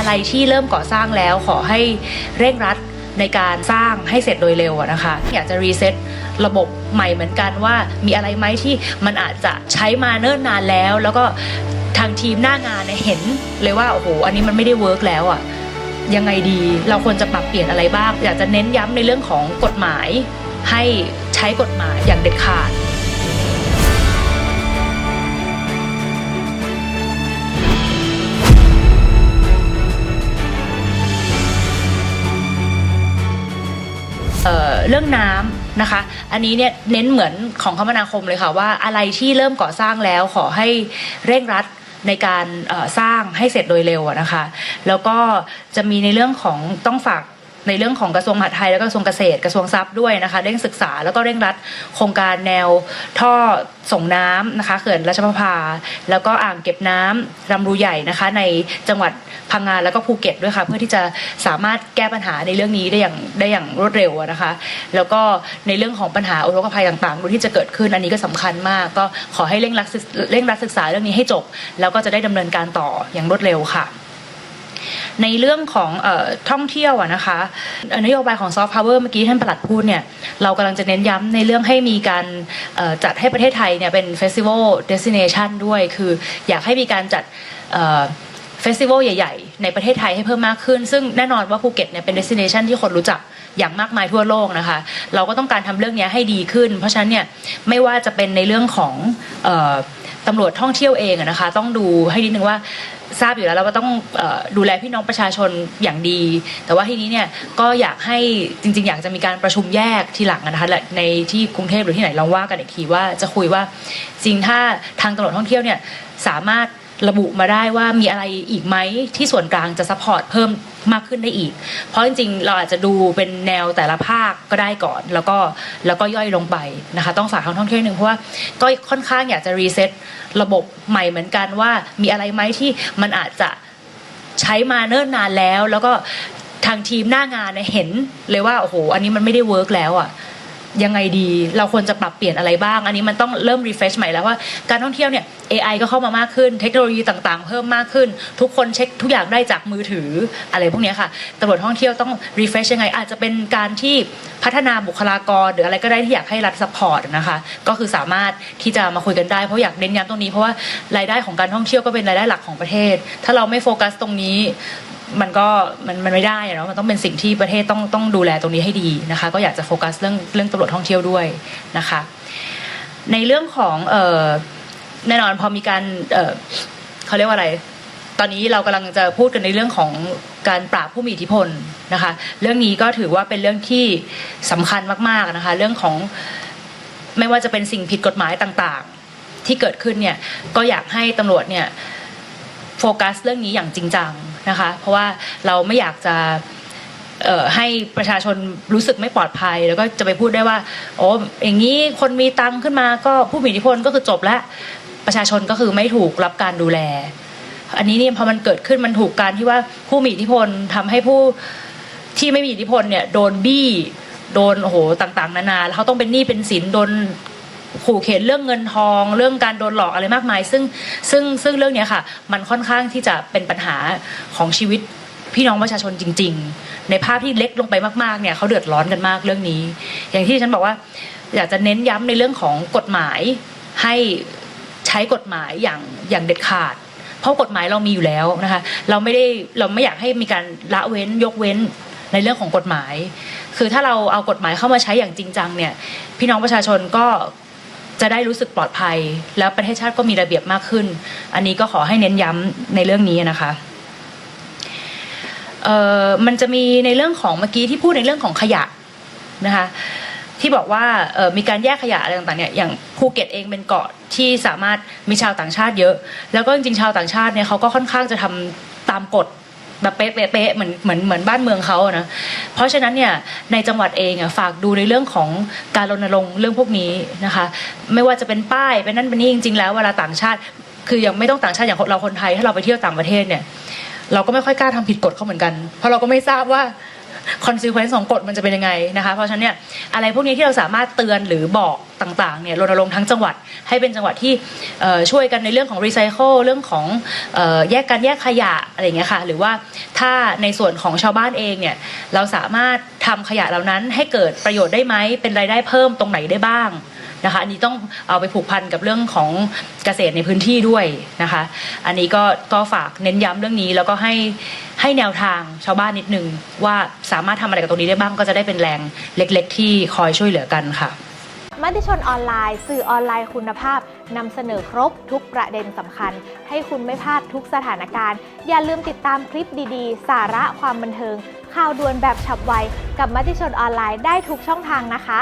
อะไรที่เริ่มก่อสร้างแล้วขอให้เร่งรัดในการสร้างให้เสร็จโดยเร็วนะคะ อยากจะรีเซ็ตระบบใหม่เหมือนกันว่ามีอะไรไหมที่มันอาจจะใช้มาเนิ่นนานแล้ว แล้วก็ทางทีมหน้างานเนี่ยเห็นเลยว่าโอ้โหอันนี้มันไม่ได้เวิร์กแล้วอะยังไงดีเราควรจะปรับเปลี่ยนอะไรบ้าง อยากจะเน้นย้ำในเรื่องของกฎหมาย ให้ใช้กฎหมายอย่างเด็ดขาด เรื่องน้ำนะคะ อันนี้เนี่ยเน้นเหมือนของคมนาคมเลยค่ะว่าอะไรที่เริ่มก่อสร้างแล้วขอให้เร่งรัดในการสร้างให้เสร็จโดยเร็วนะคะ แล้วก็จะมีในเรื่องของต้องฝาก ในเรื่องของกระทรวงมหาดไทยแล้วก็กระทรวงเกษตรกระทรวงทรัพย์ด้วยนะคะเร่งศึกษาแล้วก็เร่งรัดโครงการแนวท่อส่งน้ำนะคะเขื่อนราชประภา แล้วก็อ่างเก็บน้ำลำรูใหญ่นะคะ ในจังหวัดพังงาแล้วก็ภูเก็ตด้วยค่ะ เพื่อที่จะสามารถแก้ปัญหาในเรื่องนี้ได้อย่างได้อย่างรวดเร็วนะคะ แล้วก็ในเรื่องของปัญหาอุทกภัยต่างๆที่จะเกิดขึ้นอันนี้ก็สำคัญมาก ก็ขอให้เร่งรัดเร่งรัดศึกษาเรื่องนี้ให้จบ แล้วก็จะได้ดำเนินการต่ออย่างรวดเร็วค่ะ ในเรื่องของออท่องเที่ยวอะนะคะนโยบายของซอฟต์พาวเวอร์เมื่อกี้ท่านประหลัดพูดเนี่ยเรากำลังจะเน้นย้ำในเรื่องให้มีการจัดให้ประเทศไทยเนี่ยเป็นเฟสติวัลเดส i เนชันด้วยคืออยากให้มีการจัดเฟสติวัลใหญ่ๆ ในประเทศไทยให้เพิ่มมากขึ้น ซึ่งแน่นอนว่าภูเก็ตเนี่ยเป็นเดส i เนชันที่คนรู้จักอย่างมากมายทั่วโลกนะคะ เราก็ต้องการทำเรื่องนี้ให้ดีขึ้น เพราะฉะนั้นเนี่ยไม่ว่าจะเป็นในเรื่องของออตำรวจท่องเที่ยวเองอะนะคะ ต้องดูให้นิดนึงว่า ทราบอยู่แล้วเราก็ต้องเออดูแลพี่น้องประชาชนอย่างดี แต่ว่าทีนี้เนี่ยก็อยากให้จริง ๆ อยากจะมีการประชุมแยกทีหลังนะคะและในที่กรุงเทพหรือที่ไหนลองว่ากันอีกทีว่าจะคุยว่าจริงถ้าทางตำรวจท่องเที่ยวเนี่ยสามารถ ระบุมาได้ว่ามีอะไรอีกไหมที่ส่วนกลางจะซัพพอร์ตเพิ่มมากขึ้นได้อีก เพราะจริงๆ เราอาจจะดูเป็นแนวแต่ละภาคก็ได้ก่อน แล้วก็แล้วก็ย่อยลงไปนะคะ ต้องฝากทางท่องเที่ยวนิดนึงเพราะว่าก็ค่อนข้างอยากจะรีเซ็ตระบบใหม่เหมือนกันว่ามีอะไรไหมที่มันอาจจะใช้มาเนิ่นนานแล้ว แล้วก็ทางทีมหน้างานเนี่ยเห็นเลยว่าโอ้โหอันนี้มันไม่ได้เวิร์กแล้วอะยังไงดี เราควรจะปรับเปลี่ยนอะไรบ้าง อันนี้มันต้องเริ่มรีเฟรชใหม่แล้วว่าการท่องเที่ยวเนี่ย AI ก็เข้ามามากขึ้น เทคโนโลยีต่างๆ เพิ่มมากขึ้น ทุกคนเช็คทุกอย่างได้จากมือถืออะไรพวกนี้ค่ะตำรวจท่องเที่ยวต้องรีเฟรชยังไง อาจจะเป็นการที่พัฒนาบุคลากร หรืออะไรก็ได้ที่อยากให้รัฐซัพพอร์ตนะคะ ก็คือสามารถที่จะมาคุยกันได้เพราะอยากเน้นย้ำตรงนี้เพราะว่ารายได้ของการท่องเที่ยวก็เป็นรายได้หลักของประเทศ ถ้าเราไม่โฟกัสตรงนี้มันก็มันมันไม่ได้อะเนาะมันต้องเป็นสิ่งที่ประเทศต้องต้องดูแลตรงนี้ให้ดีนะคะ ก็อยากจะโฟกัสเรื่องเรื่องตำรวจท่องเที่ยวด้วยนะคะ ในเรื่องของเอ่อ แน่นอนพอมีการเขาเรียกว่าอะไร ตอนนี้เรากำลังจะพูดกันในเรื่องของการปราบผู้มีอิทธิพลนะคะ เรื่องนี้ก็ถือว่าเป็นเรื่องที่สำคัญมากๆนะคะ เรื่องของไม่ว่าจะเป็นสิ่งผิดกฎหมายต่างๆ ที่เกิดขึ้นเนี่ยก็อยากให้ตำรวจเนี่ยโฟกัสเรื่องนี้อย่างจริงจังนะคะ เพราะว่าเราไม่อยากจะให้ประชาชนรู้สึกไม่ปลอดภัย แล้วก็จะไปพูดได้ว่าโอ้อย่างนี้คนมีตังค์ขึ้นมาก็ผู้มีอิทธิพลก็คือจบแล้ว ประชาชนก็คือไม่ถูกรับการดูแล อันนี้เนี่ยพอมันเกิดขึ้นมันถูกการที่ว่าผู้มีอิทธิพลทำให้ผู้ที่ไม่มีอิทธิพลเนี่ยโดนบี้โดนโอ้โหต่างๆ นานาแล้วเขาต้องเป็นหนี้เป็นสินโดนขู่เข็นเรื่องเงินทอง เรื่องการโดนหลอกอะไรมากมาย ซึ่งซึ่งซึ่งเรื่องเนี้ยค่ะ มันค่อนข้างที่จะเป็นปัญหาของชีวิตพี่น้องประชาชนจริง ๆ ในภาพที่เล็กลงไปมากๆเนี่ยเขาเดือดร้อนกันมากเรื่องนี้ อย่างที่ฉันบอกว่า อยากจะเน้นย้ำในเรื่องของกฎหมายให้ ใช้กฎหมายอย่างอย่างเด็ดขาด เพราะกฎหมายเรามีอยู่แล้วนะคะเราไม่ได้เราไม่อยากให้มีการละเว้นยกเว้นในเรื่องของกฎหมาย คือถ้าเราเอากฎหมายเข้ามาใช้อย่างจริงจังเนี่ยพี่น้องประชาชนก็จะได้รู้สึกปลอดภัย แล้วประเทศชาติก็มีระเบียบมากขึ้น อันนี้ก็ขอให้เน้นย้ำในเรื่องนี้นะคะเออมันจะมีในเรื่องของเมื่อกี้ที่พูดในเรื่องของขยะนะคะ ที่บอกว่ามีการแยกขยะอะไรต่างๆเนี่ยอย่างภูเก็ตเองเป็นเกาะที่สามารถมีชาวต่างชาติเยอะ แล้วก็จริงๆชาวต่างชาติเนี่ยเขาก็ค่อนข้างจะทำตามกฎแบบเป๊ะๆเหมือนเหมือนเหมือนบ้านเมืองเขาอะนะ เพราะฉะนั้นเนี่ยในจังหวัดเองอะฝากดูในเรื่องของการรณรงค์เรื่องพวกนี้นะคะ ไม่ว่าจะเป็นป้ายเป็นนั่นเป็นนี่จริง ๆ แล้วเวลาต่างชาติ คือยังไม่ต้องต่างชาติอย่างเราคนไทยถ้าเราไปเที่ยวต่างประเทศเนี่ยเราก็ไม่ค่อยกล้าทำผิดกฎเขาเหมือนกัน เพราะเราก็ไม่ทราบว่า คอนซิเควนซ์ของกฎมันจะเป็นยังไงนะคะเพราะฉะนั้นเนี่ยอะไรพวกนี้ที่เราสามารถเตือนหรือบอกต่างๆเนี่ยรณรงค์ทั้งจังหวัดให้เป็นจังหวัดที่ช่วยกันในเรื่องของรีไซเคิลเรื่องของออแยกการแยกขยะอะไรเงี้ยค่ะหรือว่าถ้าในส่วนของชาวบ้านเองเนี่ยเราสามารถทำขยะเหล่านั้นให้เกิดประโยชน์ได้ไหมเป็นรายได้เพิ่มตรงไหนได้บ้าง นะคะอันนี้ต้องเอาไปผูกพันกับเรื่องของเกษตรในพื้นที่ด้วยนะคะ อันนี้ก็ก็ฝากเน้นย้ำเรื่องนี้แล้วก็ให้ให้แนวทางชาวบ้านนิดนึงว่าสามารถทำอะไรกับตรงนี้ได้บ้างก็จะได้เป็นแรงเล็ก ๆ ที่คอยช่วยเหลือกันค่ะมติชนออนไลน์ สื่อออนไลน์คุณภาพนำเสนอครบทุกประเด็นสำคัญ ให้คุณไม่พลาดทุกสถานการณ์ อย่าลืมติดตามคลิปดีๆ สาระความบันเทิง ข่าวด่วนแบบฉับไว กับมติชนออนไลน์ได้ทุกช่องทางนะคะ